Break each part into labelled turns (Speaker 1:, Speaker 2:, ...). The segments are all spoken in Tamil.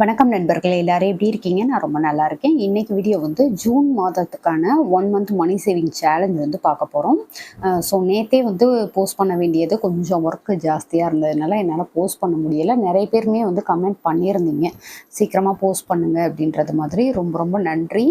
Speaker 1: வணக்கம் நண்பர்களே எல்லாரும் எப்படி இருக்கீங்க? நான் ரொம்ப நல்லா இருக்கேன். இன்னைக்கு வீடியோ வந்து ஜூன் மாதத்துக்கான one month money saving challenge வந்து பார்க்க போகிறோம் ஸோ நேற்றே வந்து போஸ்ட் பண்ண வேண்டியது கொஞ்சம் ஒர்க்கு ஜாஸ்தியாக இருந்ததுனால என்னால் போஸ்ட் பண்ண முடியலை. நிறைய பேருமே வந்து கமெண்ட் பண்ணியிருந்தீங்க. சீக்கிரமாக போஸ்ட் பண்ணுங்க அப்படின்றது மாதிரி. ரொம்ப ரொம்ப நன்றி.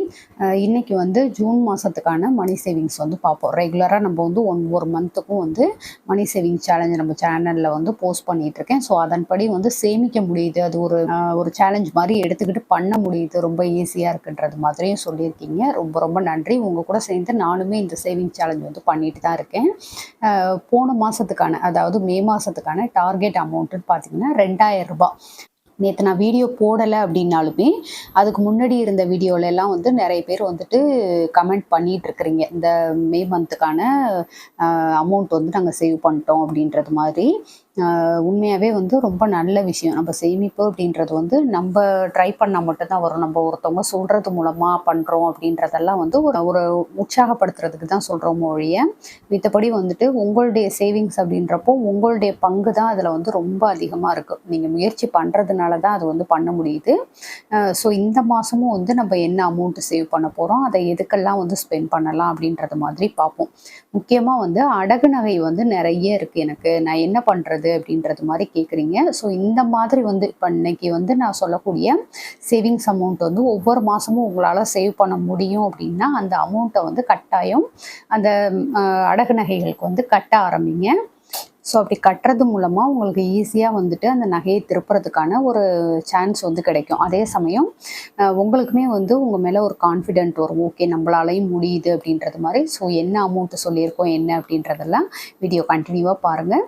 Speaker 1: இன்னைக்கு வந்து ஜூன் மாதத்துக்கான மணி சேவிங்ஸ் வந்து பார்ப்போம். ரெகுலராக நம்ம வந்து ஒன் ஒரு மந்த்துக்கும் வந்து மணி சேவிங் சேலஞ்ச் நம்ம சேனலில் வந்து போஸ்ட் பண்ணிகிட்ருக்கேன் இருக்கேன். ஸோ அதன்படி வந்து சேமிக்க முடியுது. அது ஒரு ஒரு சேலஞ்ச் மாதிரி எடுத்துக்கிட்டு பண்ண முடியுது. ரொம்ப ஈஸியாக இருக்குன்றது மாதிரியும் சொல்லியிருக்கீங்க. ரொம்ப ரொம்ப நன்றி. உங்கள் கூட சேர்ந்து நானுமே இந்த சேவிங் சேலஞ்ச் வந்து பண்ணிட்டு தான் இருக்கேன். போன மாதத்துக்கான அதாவது மே மாதத்துக்கான டார்கெட் அமௌண்ட்டுன்னு பார்த்தீங்கன்னா ரெண்டாயிரம் ரூபாய். நேற்று நான் வீடியோ போடலை அப்படின்னாலுமே அதுக்கு முன்னாடி இருந்த வீடியோலெல்லாம் வந்து நிறைய பேர் வந்துட்டு கமெண்ட் பண்ணிகிட்டு இருக்கிறீங்க. இந்த மே மந்த்துக்கான அமௌண்ட் வந்து நாங்கள் சேவ் பண்ணிட்டோம் அப்படின்றது மாதிரி. உண்மையாகவே வந்து ரொம்ப நல்ல விஷயம். நம்ம சேமிப்பு அப்படின்றது வந்து நம்ம ட்ரை பண்ணால் மட்டும்தான் வரும். நம்ம ஒருத்தவங்க சொல்கிறது மூலமாக பண்ணுறோம் அப்படின்றதெல்லாம் வந்து ஒரு ஒரு உற்சாகப்படுத்துறதுக்கு தான் சொல்கிறோம் மொழியை மித்தபடி வந்துட்டு உங்களுடைய சேவிங்ஸ் அப்படின்றப்போ உங்களுடைய பங்கு தான் அதில் வந்து ரொம்ப அதிகமாக இருக்குது நீங்கள் முயற்சி பண்ணுறதுனால தான் அது வந்து பண்ண முடியுது. ஸோ இந்த மாதமும் வந்து நம்ம என்ன அமௌண்ட் சேவ் பண்ண போகிறோம் அதை எதுக்கெல்லாம் வந்து ஸ்பெண்ட் பண்ணலாம் அப்படின்றது மாதிரி பார்ப்போம். முக்கியமாக வந்து அடகு நகை வந்து நிறைய இருக்குது எனக்கு. நான் என்ன பண்ணுறது அப்படின்றது மாதிரி கேட்குறீங்க ஸோ இந்த மாதிரி வந்து இப்போ இன்னைக்கு வந்து நான் சொல்லக்கூடிய சேவிங்ஸ் அமௌண்ட் வந்து ஒவ்வொரு மாதமும் உங்களால் சேவ் பண்ண முடியும் அப்படின்னா அந்த அமௌண்ட்டை வந்து கட்டாயம் அந்த அடகு நகைகளுக்கு வந்து கட்ட ஆரம்பிங்க. ஸோ அப்படி கட்டுறது மூலமாக உங்களுக்கு ஈஸியாக வந்துட்டு அந்த நகையை திருப்புறதுக்கான ஒரு சான்ஸ் வந்து கிடைக்கும். அதே சமயம் உங்களுக்குமே வந்து உங்கள் மேலே ஒரு கான்ஃபிடென்ட் வரும். ஓகே நம்மளாலையும் முடியுது அப்படின்றது மாதிரி. ஸோ என்ன அமௌண்ட்டு சொல்லியிருக்கோம் என்ன அப்படின்றதெல்லாம் வீடியோ கண்டினியூவாக பாருங்கள்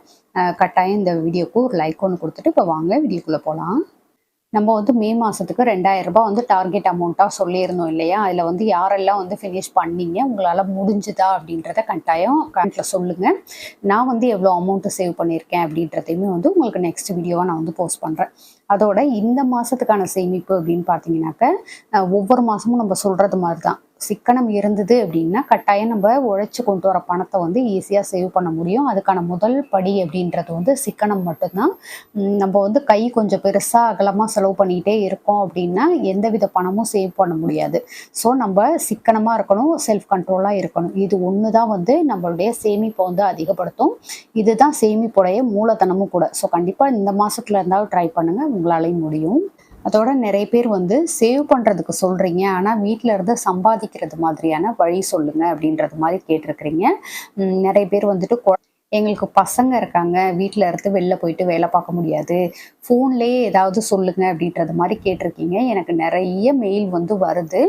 Speaker 1: கட்டாயம் இந்த வீடியோக்கு ஒரு லைக் ஒன்று கொடுத்துட்டு இப்போ வாங்க வீடியோக்குள்ளே போகலாம் நம்ம வந்து மே மாதத்துக்கு ரெண்டாயிரம் ரூபாய் வந்து டார்கெட் அமௌண்ட்டாக சொல்லியிருந்தோம் இல்லையா? அதில் வந்து யாரெல்லாம் வந்து ஃபினிஷ் பண்ணீங்க? உங்களால் முடிஞ்சுதா அப்படின்றத கட்டாயம் கமெண்ட்டில் சொல்லுங்கள் நான் வந்து எவ்வளோ அமௌண்ட்டு சேவ் பண்ணியிருக்கேன் அப்படின்றதையுமே வந்து உங்களுக்கு நெக்ஸ்ட் வீடியோவாக நான் வந்து போஸ்ட் பண்ணுறேன் அதோட இந்த மாதத்துக்கான சேமிப்பு அப்படின்னு பார்த்தீங்கன்னாக்க ஒவ்வொரு மாதமும் நம்ம சொல்கிறது மாதிரி தான் சிக்கனம் இருந்தது அப்படின்னா கட்டாயம் நம்ம உழைச்சி கொண்டு வர பணத்தை வந்து ஈஸியாக சேவ் பண்ண முடியும். அதுக்கான முதல் படி அப்படின்றது வந்து சிக்கனம் மட்டும்தான். நம்ம வந்து கை கொஞ்சம் பெருசாக அகலமாக செலவு பண்ணிக்கிட்டே இருக்கோம் அப்படின்னா எந்தவித பணமும் சேவ் பண்ண முடியாது. ஸோ நம்ம சிக்கனமாக இருக்கணும் செல்ஃப் கண்ட்ரோலாக இருக்கணும். இது ஒன்று தான் வந்து நம்மளுடைய சேமிப்பை வந்து அதிகப்படுத்தும். இதுதான் சேமிப்புடைய மூலதனமும் கூட. ஸோ கண்டிப்பாக இந்த மாதத்துல இருந்தாலும் ட்ரை பண்ணுங்கள் உங்களாலையும் முடியும். அதோட நிறைய பேர் வந்து சேவ் பண்ணுறதுக்கு சொல்கிறீங்க ஆனால் வீட்டில் இருந்து சம்பாதிக்கிறது மாதிரியான வழி சொல்லுங்க அப்படின்றது மாதிரி கேட்டிருக்கிறீங்க. நிறைய பேர் வந்துட்டு கொ- எங்களுக்கு பசங்க இருக்காங்க. வீட்டில் இருந்து வெளில போயிட்டு வேலை பார்க்க முடியாது. ஃபோன்லேயே ஏதாவது சொல்லுங்க அப்படின்றது மாதிரி கேட்டிருக்கீங்க. எனக்கு நிறைய மெயில் வந்து வருது.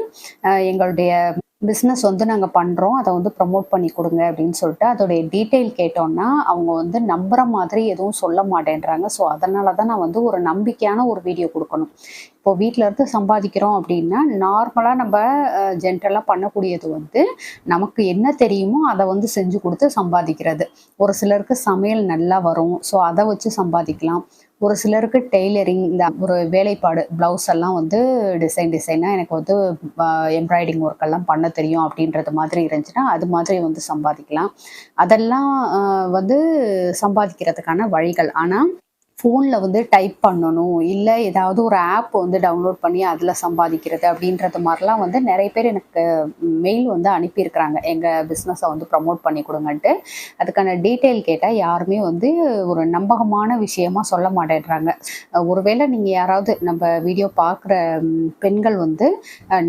Speaker 1: எங்களுடைய பிஸ்னஸ் வந்து நாங்கள் பண்ணுறோம் அதை வந்து ப்ரமோட் பண்ணி கொடுங்க அப்படின்னு சொல்லிட்டு அதோடைய டீட்டெயில் கேட்டோம்னா அவங்க வந்து நம்புற மாதிரி எதுவும் சொல்ல மாட்டேன்றாங்க. ஸோ அதனால தான் நான் வந்து ஒரு நம்பிக்கையான ஒரு வீடியோ கொடுக்கணும். இப்போ வீட்டில் இருந்து சம்பாதிக்கிறோம் அப்படின்னா நார்மலாக நம்ம ஜென்ரலாக பண்ணக்கூடியது வந்து நமக்கு என்ன தெரியுமோ அதை வந்து செஞ்சு கொடுத்து சம்பாதிக்கிறது. ஒரு சிலருக்கு சமையல் நல்லா வரும். ஸோ அதை வச்சு சம்பாதிக்கலாம். ஒரு சிலருக்கு டெய்லரிங் இந்த ஒரு வேலைப்பாடு ப்ளவுஸ் எல்லாம் வந்து டிசைன் டிசைனாக எனக்கு வந்து எம்ப்ராய்டிங் ஒர்க் எல்லாம் பண்ண தெரியும் அப்படின்றது மாதிரி இருந்துச்சுன்னா அது மாதிரி வந்து சம்பாதிக்கலாம். அதெல்லாம் ஆஹ் வந்து சம்பாதிக்கிறதுக்கான வழிகள். ஆனால் ஃபோனில் வந்து டைப் பண்ணணும். இல்லை ஏதாவது ஒரு ஆப் வந்து டவுன்லோட் பண்ணி அதில் சம்பாதிக்கிறது அப்படின்றது மாதிரிலாம் வந்து நிறைய பேர் எனக்கு மெயில் வந்து அனுப்பியிருக்கிறாங்க. எங்கள் பிஸ்னஸை வந்து ப்ரமோட் பண்ணி கொடுங்கன்ட்டு. அதுக்கான டீட்டெயில் கேட்டால் யாருமே வந்து ஒரு நம்பகமான விஷயமா சொல்ல மாட்டேன்றாங்க. ஒருவேளை நீங்கள் யாராவது நம்ம வீடியோ பார்க்குற பெண்கள் வந்து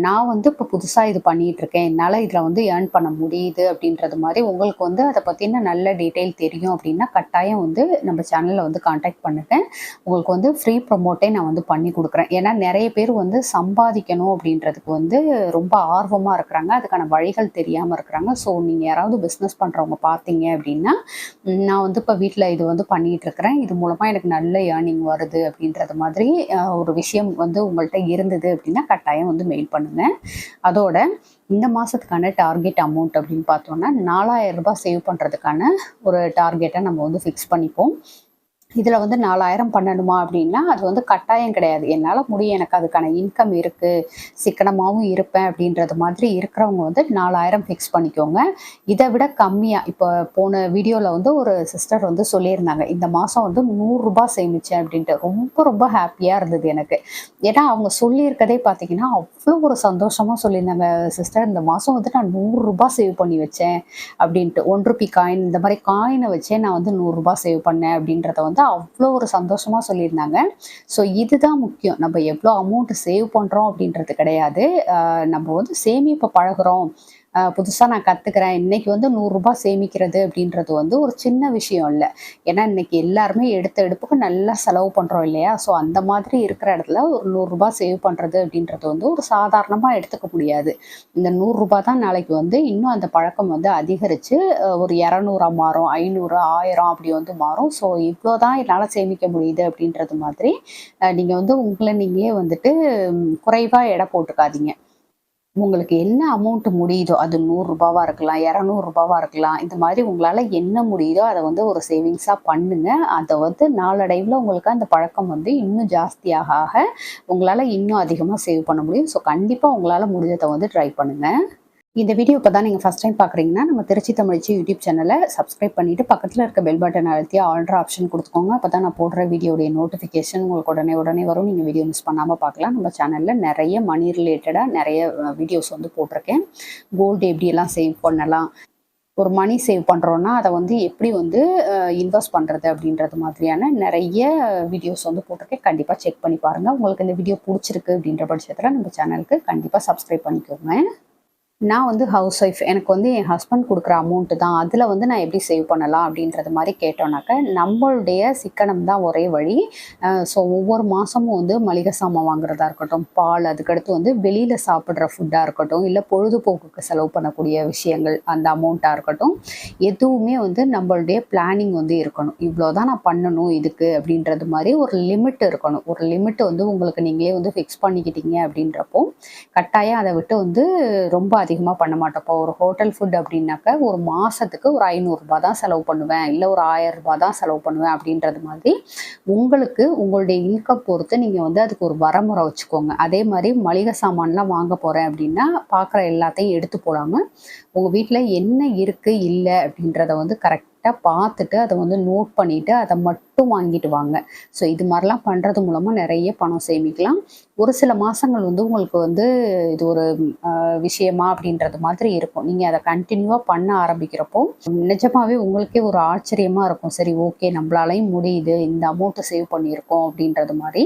Speaker 1: நான் வந்து இப்போ புதுசாக இது பண்ணிகிட்ருக்கேன் என்னால் இதில் வந்து ஏர்ன் பண்ண முடியுது அப்படின்றது மாதிரி உங்களுக்கு வந்து அதை பற்றின நல்ல டீட்டெயில் தெரியும் அப்படின்னா கட்டாயம் வந்து நம்ம சேனலில் வந்து காண்டாக்ட் பண்ணுங்க உங்களுக்கு வந்து ஃப்ரீ ப்ரொமோட்டே நான் வந்து பண்ணி கொடுக்குறேன். ஏன்னா நிறைய பேர் வந்து சம்பாதிக்கணும் அப்படின்றதுக்கு வந்து ரொம்ப ஆர்வமாக இருக்கிறாங்க. அதுக்கான வழிகள் தெரியாமல் இருக்கிறாங்க. ஸோ நீங்கள் யாராவது பிஸ்னஸ் பண்ணுறவங்க பார்த்தீங்க அப்படின்னா நான் வந்து இப்போ வீட்டில் இது வந்து பண்ணிகிட்டு இருக்கிறேன். இது மூலமாக எனக்கு நல்ல ஏர்னிங் வருது அப்படின்றது மாதிரி ஒரு விஷயம் வந்து உங்கள்கிட்ட இருந்தது அப்படின்னா கட்டாயம் வந்து மெயில் பண்ணுங்கள் அதோட இந்த மாதத்துக்கான டார்கெட் அமௌண்ட் அப்படின்னு பார்த்தோன்னா நாலாயிரம் ரூபாய் சேவ் பண்ணுறதுக்கான ஒரு டார்கெட்டை நம்ம வந்து ஃபிக்ஸ் பண்ணிப்போம். இதில் வந்து நாலாயிரம் பண்ணணுமா அப்படின்னா அது வந்து கட்டாயம் கிடையாது. என்னால் முடியும். எனக்கு அதுக்கான இன்கம் இருக்குது சிக்கனமாகவும் இருப்பேன் அப்படின்றது மாதிரி இருக்கிறவங்க வந்து நாலாயிரம் ஃபிக்ஸ் பண்ணிக்கோங்க. இதை விட கம்மியாக இப்போ போன வீடியோவில் வந்து ஒரு சிஸ்டர் வந்து சொல்லியிருந்தாங்க இந்த மாதம் வந்து நூறுரூபா சேமித்தேன் அப்படின்ட்டு. ரொம்ப ரொம்ப ஹாப்பியாக இருந்தது எனக்கு. ஏன்னா அவங்க சொல்லியிருக்கதே பார்த்தீங்கன்னா அவ்வளோ ஒரு சந்தோஷமாக சொல்லியிருந்தாங்க சிஸ்டர் இந்த மாதம் வந்து நான் நூறுரூபா சேவ் பண்ணி வச்சேன் அப்படின்ட்டு. ஒன் ருபி காயின் இந்த மாதிரி காயினை வச்சே நான் வந்து நூறுரூபா சேவ் பண்ணேன் அப்படின்றத வந்து அவ்வளோ ஒரு சந்தோஷமாக சொல்லியிருந்தாங்க. ஸோ இதுதான் முக்கியம். நம்ம எவ்வளோ அமௌண்ட் சேவ் பண்ணுறோம் அப்படின்றது கிடையாது. ஆஹ் நம்ம வந்து சேமிப்பை பழகுறோம். புதுசாக நான் கற்றுக்கிறேன் இன்னைக்கு வந்து நூறுரூபா சேமிக்கிறது அப்படின்றது வந்து ஒரு சின்ன விஷயம் இல்லை. ஏன்னா இன்னைக்கு எல்லாருமே எடுத்த எடுப்புக்கு நல்லா செலவு பண்ணுறோம் இல்லையா? ஸோ அந்த மாதிரி இருக்கிற இடத்துல ஒரு நூறுரூபா சேவ் பண்ணுறது அப்படின்றது வந்து ஒரு சாதாரணமாக எடுத்துக்க முடியாது. இந்த நூறுரூபா தான் நாளைக்கு வந்து இன்னும் அந்த பழக்கம் வந்து அதிகரித்து ஒரு இரநூறா மாறும் ஐநூறு ஆயிரம் அப்படி வந்து மாறும். ஸோ இவ்வளோ தான் என்னால் சேமிக்க முடியுது அப்படின்றது மாதிரி நீங்கள் வந்து உங்களை நீங்களே வந்துட்டு குறைவாக எடை போட்டுக்காதீங்க. உங்களுக்கு என்ன அமௌண்ட் முடியுதோ அது நூறுரூபாவாக இருக்கலாம் இரநூறுபாவாக இருக்கலாம் இந்த மாதிரி உங்களால் என்ன முடியுதோ அதை வந்து ஒரு சேவிங்ஸாக பண்ணுங்க. அதை வந்து நாளடைவில் உங்களுக்கு அந்த பழக்கம் வந்து இன்னும் ஜாஸ்தியாக ஆக உங்களால் இன்னும் அதிகமாக சேவ் பண்ண முடியும். ஸோ கண்டிப்பாக உங்களால் முடிஞ்சதை வந்து ட்ரை பண்ணுங்கள் இந்த வீடியோ இப்போ தான் நீங்கள் ஃபஸ்ட் டைம் பார்க்குறீங்கன்னா நம்ம திருச்சி தமிழ்ச்சி யூடியூப் சேனலை சப்ஸ்கிரைப் பண்ணிவிட்டு பக்கத்தில் இருக்க பெல் பட்டன் அழுத்தி ஆல்ட்ரு ஆப்ஷன் கொடுத்துக்கோங்க. அப்போ தான் நான் போடுற வீடியோடைய நோட்டிஃபிகேஷன் உங்களுக்கு உடனே உடனே வரும். நீங்கள் வீடியோ மிஸ் பண்ணாமல் பார்க்கலாம் நம்ம சேனலில் நிறைய மணி ரிலேட்டடாக நிறைய வீடியோஸ் வந்து போட்டிருக்கேன். கோல்டு எப்படியெல்லாம் சேவ் பண்ணலாம்? ஒரு மணி சேவ் பண்ணுறோன்னா அதை வந்து எப்படி வந்து இன்வெஸ்ட் பண்ணுறது அப்படின்றது மாதிரியான நிறைய வீடியோஸ் வந்து போட்டிருக்கேன். கண்டிப்பாக செக் பண்ணி பாருங்கள் உங்களுக்கு இந்த வீடியோ பிடிச்சிருக்கு அப்படின்ற பட்சத்தில் நம்ம சேனலுக்கு கண்டிப்பாக சப்ஸ்கிரைப் பண்ணிக்கோங்க. நான் வந்து ஹவுஸ் ஒய்ஃப் எனக்கு வந்து என் ஹஸ்பண்ட் கொடுக்குற அமௌண்ட்டு தான். அதில் வந்து நான் எப்படி சேவ் பண்ணலாம் அப்படின்றது மாதிரி கேட்டோன்னாக்க நம்மளுடைய சிக்கனம் தான் ஒரே வழி. ஸோ ஒவ்வொரு மாதமும் வந்து மளிகை சாமான் வாங்குறதா இருக்கட்டும் பால் அதுக்கடுத்து வந்து வெளியில் சாப்பிட்ற ஃபுட்டாக இருக்கட்டும் இல்லை பொழுதுபோக்குக்கு செலவு பண்ணக்கூடிய விஷயங்கள் அந்த அமௌண்ட்டாக இருக்கட்டும் எதுவுமே வந்து நம்மளுடைய பிளானிங் வந்து இருக்கணும். இவ்வளோ தான் நான் பண்ணணும் இதுக்கு அப்படின்றது மாதிரி ஒரு லிமிட் இருக்கணும். ஒரு லிமிட் வந்து உங்களுக்கு நீங்களே வந்து ஃபிக்ஸ் பண்ணிக்கிட்டீங்க அப்படின்றப்போ கட்டாயம் அதை விட்டு வந்து ரொம்ப அதிகமாக பண்ண மாட்டோம். ஒரு ஹோட்டல் ஃபுட் அப்படின்னாக்க ஒரு மாதத்துக்கு ஒரு ஐநூறுரூபா தான் செலவு பண்ணுவேன். இல்லை ஒரு ஆயரரூபா தான் செலவு பண்ணுவேன் அப்படின்றது மாதிரி உங்களுக்கு உங்களுடைய இன்கம் பொறுத்து நீங்கள் வந்து அதுக்கு ஒரு வரமுறை வச்சுக்கோங்க. அதே மாதிரி மளிகை சாமான்லாம் வாங்க போகிறேன் அப்படின்னா பார்க்குற எல்லாத்தையும் எடுத்து போடாமல் உங்கள் வீட்டில் என்ன இருக்குது இல்லை அப்படின்றத வந்து கரெக்ட் கரெக்டாக பார்த்துட்டு அதை வந்து நோட் பண்ணிவிட்டு அதை மட்டும் வாங்கிட்டு வாங்க. ஸோ இது மாதிரிலாம் பண்ணுறது மூலமாக நிறைய பணம் சேமிக்கலாம். ஒரு சில மாதங்கள் வந்து உங்களுக்கு வந்து இது ஒரு விஷயமா அப்படின்றது மாதிரி இருக்கும். நீங்கள் அதை கண்டினியூவாக பண்ண ஆரம்பிக்கிறப்போ நிஜமாகவே உங்களுக்கே ஒரு ஆச்சரியமாக இருக்கும். சரி ஓகே நம்மளாலையும் முடியுது. இந்த அமௌண்ட்டை சேவ் பண்ணியிருக்கோம் அப்படின்றது மாதிரி.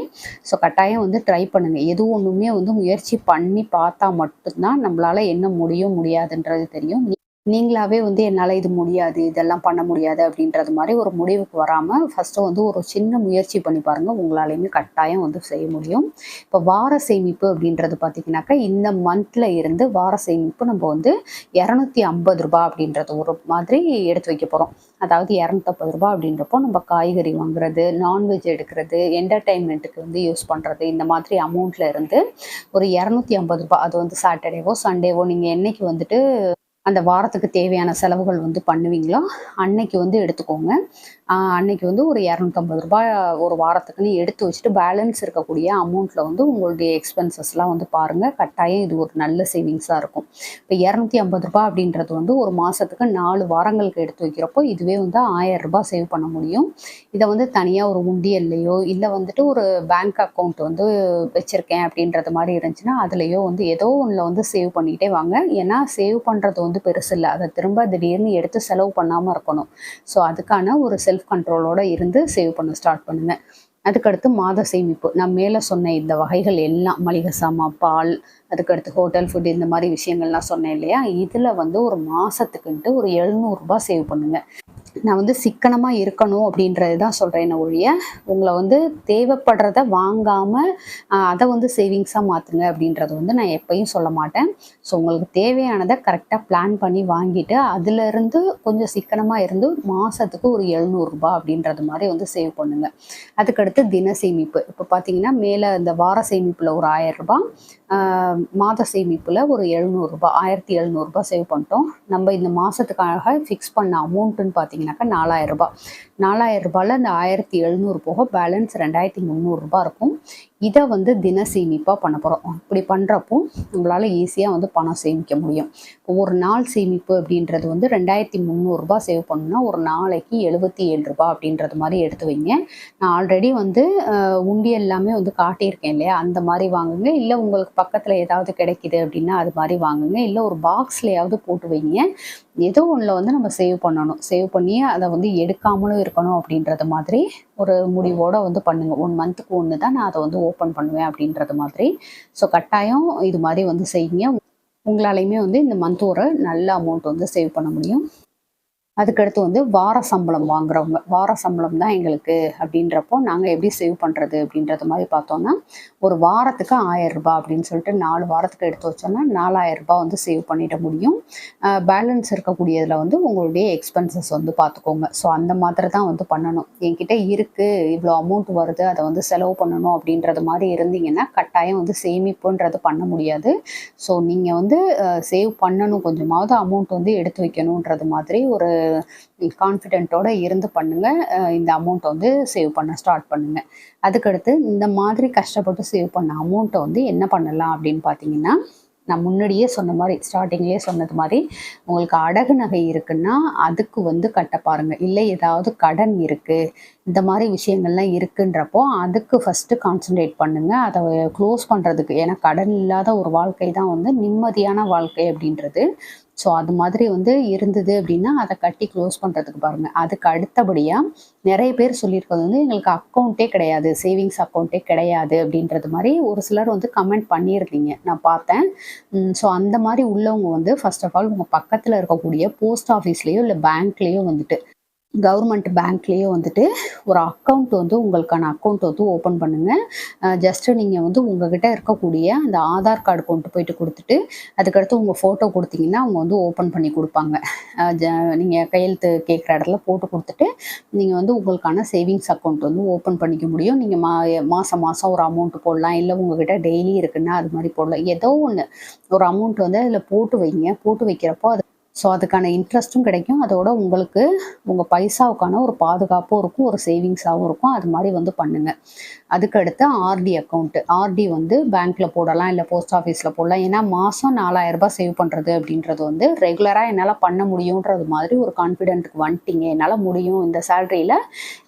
Speaker 1: ஸோ கட்டாயம் வந்து ட்ரை பண்ணுங்கள் எது ஒன்றுமே வந்து முயற்சி பண்ணி பார்த்தா மட்டும்தான் நம்மளால் என்ன முடியும் முடியாதுன்றது தெரியும். நீங்களாவே வந்து என்னால் இது முடியாது இதெல்லாம் பண்ண முடியாது அப்படின்றது மாதிரி ஒரு முடிவுக்கு வராமல் ஃபஸ்ட்டு வந்து ஒரு சின்ன முயற்சி பண்ணி பாருங்கள் உங்களாலையுமே கட்டாயம் வந்து செய்ய முடியும். இப்போ வார சேமிப்பு அப்படின்றது பார்த்திங்கனாக்கா இந்த மந்தில் இருந்து வார சேமிப்பு நம்ம வந்து இரநூத்தி ஐம்பது ரூபா அப்படின்றது ஒரு மாதிரி எடுத்து வைக்க போகிறோம் அதாவது இரநூத்தம்பது ரூபா அப்படின்றப்போ நம்ம காய்கறி வாங்குறது நான்வெஜ் எடுக்கிறது என்டர்டைன்மெண்ட்டுக்கு வந்து யூஸ் பண்ணுறது இந்த மாதிரி அமௌண்ட்டில் இருந்து ஒரு இரநூத்தி ஐம்பது ரூபா அது வந்து சாட்டர்டேவோ சண்டேவோ நீங்கள் என்றைக்கு வந்துட்டு அந்த வாரத்துக்கு தேவையான செலவுகள் வந்து பண்ணுவீங்களோ அன்னைக்கு வந்து எடுத்துக்கோங்க. அன்னைக்கு வந்து ஒரு இரநூத்தம்பது ரூபாய் ஒரு வாரத்துக்குன்னு எடுத்து வச்சுட்டு பேலன்ஸ் இருக்கக்கூடிய அமௌண்ட்டில் வந்து உங்களுடைய எக்ஸ்பென்சஸ்லாம் வந்து பாருங்கள் கட்டாயம் இது ஒரு நல்ல சேவிங்ஸாக இருக்கும். இப்போ இரநூத்தி ஐம்பது ரூபாய் அப்படின்றது வந்து ஒரு மாதத்துக்கு நாலு வாரங்களுக்கு எடுத்து வைக்கிறப்போ இதுவே வந்து ஆயிரம் ரூபாய் சேவ் பண்ண முடியும். இதை வந்து தனியாக ஒரு உண்டியல்லையோ இல்லை வந்துட்டு ஒரு பேங்க் அக்கௌண்ட் வந்து வச்சுருக்கேன் அப்படின்றது மாதிரி இருந்துச்சுன்னா அதுலேயோ வந்து ஏதோ ஒன்றில் வந்து சேவ் பண்ணிக்கிட்டே வாங்க. ஏன்னா சேவ் பண்ணுறது வந்து பெருசு இல்லை. அதை திரும்ப திடீர்னு எடுத்து செலவு பண்ணாமல் இருக்கணும். ஸோ அதுக்கான ஒரு செல்ஃப் கண்ட்ரோலோட இருந்து சேவ் பண்ண ஸ்டார்ட் பண்ணுங்கள் அதுக்கடுத்து மாத சேமிப்பு. நான் மேலே சொன்ன இந்த வகைகள் எல்லாம் மளிகை சாமான் பால் அதுக்கடுத்து ஹோட்டல் ஃபுட் இந்த மாதிரி விஷயங்கள்லாம் சொன்னேன் இல்லையா? இதில் வந்து ஒரு மாதத்துக்குன்ட்டு ஒரு எழுநூறுபா சேவ் பண்ணுங்கள் நான் வந்து சிக்கனமாக இருக்கணும் அப்படின்றது தான் சொல்கிறேன் ஒழிய. உங்களை வந்து தேவைப்படுறத வாங்காமல் அதை வந்து சேவிங்ஸாக மாற்றுங்க அப்படின்றது வந்து நான் எப்பயும் சொல்ல மாட்டேன். ஸோ உங்களுக்கு தேவையானதை கரெக்டாக பிளான் பண்ணி வாங்கிட்டு அதுலேருந்து கொஞ்சம் சிக்கனமாக இருந்து மாதத்துக்கு ஒரு எழுநூறுபா அப்படின்றது மாதிரி வந்து சேவ் பண்ணுங்கள் அதுக்கடுத்து தின சேமிப்பு. இப்போ பார்த்தீங்கன்னா மேலே இந்த வார சேமிப்பில் ஒரு ஆயிரரூபா மாத சேமிப்பில் ஒரு எழுநூறுபா ஆயிரத்தி எழுநூறுபா சேவ் பண்ணிட்டோம். நம்ம இந்த மாதத்துக்காக ஃபிக்ஸ் பண்ண அமௌண்ட்டுன்னு பார்த்தீங்கன்னா பார்த்தீங்கன்னாக்கா நாலாயிரம் ரூபாய். நாலாயிரம் ரூபாயில் இந்த ஆயிரத்தி எழுநூறு போக பேலன்ஸ் ரெண்டாயிரத்தி முந்நூறுரூபா இருக்கும். இதை வந்து தின சேமிப்பாக பண்ண போகிறோம் இப்படி பண்ணுறப்போ நம்மளால் ஈஸியாக வந்து பணம் சேமிக்க முடியும். இப்போ ஒரு நாள் சேமிப்பு அப்படின்றது வந்து ரெண்டாயிரத்தி முந்நூறுரூபா சேவ் பண்ணணும்னா ஒரு நாளைக்கு எழுபத்தி ஏழு ரூபா அப்படின்றது மாதிரி எடுத்து வைங்க. நான் ஆல்ரெடி வந்து உண்டி எல்லாமே வந்து காட்டியிருக்கேன் இல்லையா? அந்த மாதிரி வாங்குங்க. இல்லை உங்களுக்கு பக்கத்தில் ஏதாவது கிடைக்குது அப்படின்னா அது மாதிரி வாங்குங்க. இல்லை ஒரு பாக்ஸ்லையாவது போட்டு வைங்க. ஏதோ ஒன்றில் வந்து நம்ம சேவ் பண்ணணும். சேவ் பண்ணி அதை வந்து எடுக்காமலும் இருக்கணும் அப்படின்றது மாதிரி ஒரு முடிவோட வந்து பண்ணுங்க. ஒன் மந்த்துக்கு ஒன்று தான் நான் அதை வந்து ஓப்பன் பண்ணுவேன் அப்படின்றது மாதிரி. ஸோ கட்டாயம் இது மாதிரி வந்து செய்யுங்க உங்களாலையுமே வந்து இந்த மந்த் ஒரு நல்ல அமௌண்ட் வந்து சேவ் பண்ண முடியும். அதுக்கடுத்து வந்து வார சம்பளம் வாங்குறவங்க. வார சம்பளம் தான் எங்களுக்கு அப்படின்றப்போ நாங்கள் எப்படி சேவ் பண்ணுறது அப்படின்றது மாதிரி பார்த்தோம்னா ஒரு வாரத்துக்கு ஆயிரம் ரூபாய் அப்படின்னு சொல்லிட்டு நாலு வாரத்துக்கு எடுத்து வச்சோம்னா நாலாயிரம் ரூபாய் வந்து சேவ் பண்ணிட முடியும். பேலன்ஸ் இருக்கக்கூடியதில் வந்து உங்களுடைய எக்ஸ்பென்சஸ் வந்து பார்த்துக்கோங்க. ஸோ அந்த மாதிரி தான் வந்து பண்ணணும். என்கிட்ட இருக்குது இவ்வளோ அமௌண்ட் வருது அதை வந்து செலவு பண்ணணும் அப்படின்றது மாதிரி இருந்தீங்கன்னா கட்டாயம் வந்து சேமிப்புன்றது பண்ண முடியாது. ஸோ நீங்கள் வந்து சேவ் பண்ணணும். கொஞ்சமாவது அமௌண்ட் வந்து எடுத்து வைக்கணுன்றது மாதிரி ஒரு கான்ஃபிடென்ட்டோடு இருந்து பண்ணுங்க. இந்த அமௌண்ட்டை வந்து சேவ் பண்ண ஸ்டார்ட் பண்ணுங்க. அதுக்கடுத்து இந்த மாதிரி கஷ்டப்பட்டு சேவ் பண்ண அமௌண்ட்டை வந்து என்ன பண்ணலாம் அப்படின்னு பார்த்தீங்கன்னா நான் முன்னாடியே சொன்ன மாதிரி ஸ்டார்டிங்லேயே சொன்னது மாதிரி உங்களுக்கு அடகு நகை இருக்குன்னா அதுக்கு வந்து கட்ட பாருங்கள் இல்லை ஏதாவது கடன் இருக்குது இந்த மாதிரி விஷயங்கள்லாம் இருக்குன்றப்போ அதுக்கு ஃபஸ்ட்டு கான்சன்ட்ரேட் பண்ணுங்கள் அதை க்ளோஸ் பண்ணுறதுக்கு ஏன்னா கடன் இல்லாத ஒரு வாழ்க்கை தான் வந்து நிம்மதியான வாழ்க்கை அப்படின்றது. ஸோ அது மாதிரி வந்து இருந்தது அப்படின்னா அதை கட்டி க்ளோஸ் பண்ணுறதுக்கு பாருங்கள் அதுக்கு அடுத்தபடியாக நிறைய பேர் சொல்லியிருக்கிறது வந்து எங்களுக்கு அக்கௌண்ட்டே கிடையாது சேவிங்ஸ் அக்கௌண்ட்டே கிடையாது அப்படின்றது மாதிரி ஒரு சிலர் வந்து கமெண்ட் பண்ணியிருந்தீங்க. நான் பார்த்தேன். ஸோ அந்த மாதிரி உள்ளவங்க வந்து ஃபர்ஸ்ட் ஆஃப் ஆல் உங்கள் பக்கத்தில் இருக்கக்கூடிய போஸ்ட் ஆஃபீஸ்லேயோ இல்லை பேங்க்லேயோ வந்துட்டு கவர்மெண்ட் பேங்க்லேயே வந்துட்டு ஒரு அக்கௌண்ட் வந்து உங்களுக்கான அக்கௌண்ட் வந்து ஓப்பன் பண்ணுங்கள் ஜஸ்ட்டு நீங்கள் வந்து உங்ககிட்ட இருக்கக்கூடிய அந்த ஆதார் கார்டு கொண்டு போயிட்டு கொடுத்துட்டு அதுக்கடுத்து உங்கள் ஃபோட்டோ கொடுத்தீங்கன்னா அவங்க வந்து ஓப்பன் பண்ணி கொடுப்பாங்க. ஜ நீங்கள் கையெழுத்து கேட்குற இடத்துல போட்டு கொடுத்துட்டு நீங்கள் வந்து உங்களுக்கான சேவிங்ஸ் அக்கௌண்ட் வந்து ஓப்பன் பண்ணிக்க முடியும். நீங்கள் மா மாதம் மாதம் ஒரு அமௌண்ட் போடலாம். இல்லை உங்ககிட்ட டெய்லி இருக்குன்னா அது மாதிரி போடலாம். ஏதோ ஒன்று ஒரு அமௌண்ட் வந்து அதில் போட்டு வைங்க. போட்டு வைக்கிறப்போ அது ஸோ அதுக்கான இன்ட்ரெஸ்ட்டும் கிடைக்கும். அதோட உங்களுக்கு உங்கள் பைசாவுக்கான ஒரு பாதுகாப்பும் இருக்கும் ஒரு சேவிங்ஸாகவும் இருக்கும். அது மாதிரி வந்து பண்ணுங்கள் அதுக்கடுத்து ஆர்டி அக்கௌண்ட்டு ஆர்டி வந்து பேங்க்கில் போடலாம் இல்லை போஸ்ட் ஆஃபீஸில் போடலாம். ஏன்னா மாதம் நாலாயிரம் ரூபாய் சேவ் பண்ணுறது அப்படின்றது வந்து ரெகுலராக என்னால் பண்ண முடியுன்றது மாதிரி ஒரு கான்ஃபிடென்ட்டுக்கு வந்துட்டீங்க. என்னால் முடியும் இந்த சேலரியில்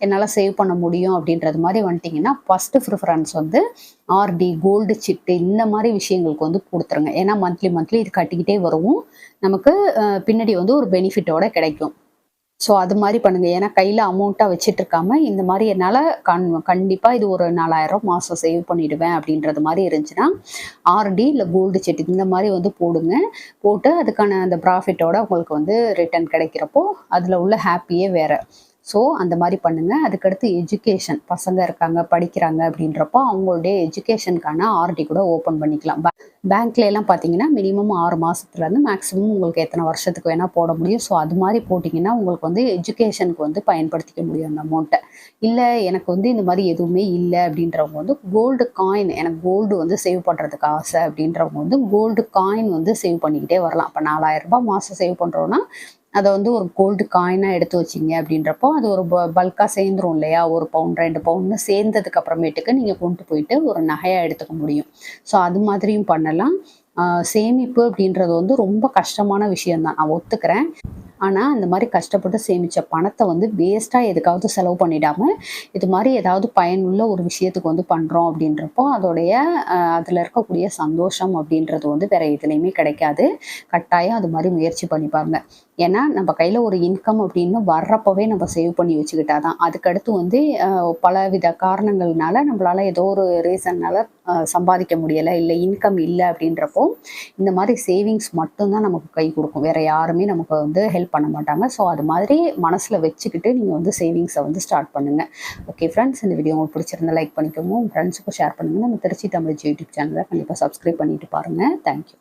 Speaker 1: என்னால் சேவ் பண்ண முடியும் அப்படின்றது மாதிரி வந்துட்டிங்கன்னா ஃபஸ்ட்டு ப்ரிஃபரன்ஸ் வந்து ஆர்டி கோல்டு சிட்டு இந்த மாதிரி விஷயங்களுக்கு வந்து கொடுத்துருங்க. ஏன்னா மந்த்லி மந்த்லி இது கட்டிக்கிட்டே வருவோம். நமக்கு பின்னாடி வந்து ஒரு பெனிஃபிட்டோட கிடைக்கும். ஸோ அது மாதிரி பண்ணுங்க. ஏன்னா கையில் அமௌண்ட்டாக வச்சுட்டு இருக்காம இந்த மாதிரி என்னால் கண் கண்டிப்பாக இது ஒரு நாலாயிரம் மாதம் சேவ் பண்ணிடுவேன் அப்படின்றது மாதிரி இருந்துச்சுன்னா ஆர்டி இல்லை கோல்டு செட் இந்த மாதிரி வந்து போடுங்க. போட்டு அதுக்கான அந்த ப்ராஃபிட்டோட உங்களுக்கு வந்து ரிட்டர்ன் கிடைக்கிறப்போ அதில் உள்ள ஹாப்பியே வேற. ஸோ அந்த மாதிரி பண்ணுங்கள் அதுக்கடுத்து எஜுகேஷன் பசங்க இருக்காங்க படிக்கிறாங்க அப்படின்றப்போ அவங்களுடைய எஜுகேஷனுக்கான ஆர்டி கூட ஓப்பன் பண்ணிக்கலாம். பேங்க்ல எல்லாம் பார்த்தீங்கன்னா மினிமம் ஆறு மாதத்துலேருந்து மேக்ஸிமம் உங்களுக்கு எத்தனை வருஷத்துக்கு வேணால் போட முடியும். ஸோ அது மாதிரி போட்டிங்கன்னா உங்களுக்கு வந்து எஜுகேஷனுக்கு வந்து பயன்படுத்திக்க முடியும் அந்த அமௌண்ட்டை இல்லை எனக்கு வந்து இந்த மாதிரி எதுவுமே இல்லை அப்படின்றவங்க வந்து கோல்டு காயின் எனக்கு கோல்டு வந்து சேவ் பண்ணுறதுக்கு ஆசை அப்படின்றவங்க வந்து கோல்டு காயின் வந்து சேவ் பண்ணிக்கிட்டே வரலாம். இப்போ நாலாயிரம் ரூபாய் மாதம் சேவ் பண்ணுறோன்னா அதை வந்து ஒரு கோல்டு காயினாக எடுத்து வச்சிங்க அப்படின்றப்போ அது ஒரு பல்காக சேர்ந்துரும் இல்லையா? ஒரு பவுன் ரெண்டு பவுன் சேர்ந்ததுக்கு அப்புறமேட்டுக்கு நீங்கள் கொண்டு போயிட்டு ஒரு நகையாக எடுத்துக்க முடியும். ஸோ அது மாதிரியும் பண்ணலாம். சேமிப்பு அப்படின்றது வந்து ரொம்ப கஷ்டமான விஷயம்தான் நான் ஒத்துக்கிறேன். ஆனால் அந்த மாதிரி கஷ்டப்பட்டு சேமித்த பணத்தை வந்து வேஸ்ட்டாக எதுக்காவது செலவு பண்ணிடாமல் இது மாதிரி ஏதாவது பயனுள்ள ஒரு விஷயத்துக்கு வந்து பண்ணுறோம் அப்படின்றப்போ அதோடைய அதில் இருக்கக்கூடிய சந்தோஷம் அப்படின்றது வந்து வேற எதுலேயுமே கிடைக்காது. கட்டாயம் அது மாதிரி முயற்சி பண்ணி ஏன்னா நம்ம கையில் ஒரு இன்கம் அப்படின்னு வர்றப்பவே நம்ம சேவ் பண்ணி வச்சுக்கிட்டா தான் அதுக்கடுத்து வந்து பலவித காரணங்கள்னால நம்மளால ஏதோ ஒரு ரீசன்னால சம்பாதிக்க முடியலை இல்லை இன்கம் இல்லை அப்படின்றப்போ இந்த மாதிரி சேவிங்ஸ் மட்டும்தான் நமக்கு கை கொடுக்கும். வேற யாருமே நமக்கு வந்து ஹெல்ப் பண்ண மாட்டாங்க. ஸோ அது மாதிரி மனசில் வச்சுக்கிட்டு நீங்கள் வந்து சேவிங்ஸை வந்து ஸ்டார்ட் பண்ணுங்க. ஓகே ஃப்ரெண்ட்ஸ் இந்த வீடியோ உங்களுக்கு பிடிச்சிருந்தா லைக் பண்ணிக்கோங்க. உங்கள் ஃப்ரெண்ட்ஸுக்கும் ஷேர் பண்ணுங்கள் நம்ம திருச்சி தமிழ் யூடியூப் சேனலை கண்டிப்பாக சப்ஸ்கிரைப் பண்ணிட்டு பாருங்கள் தேங்க்யூ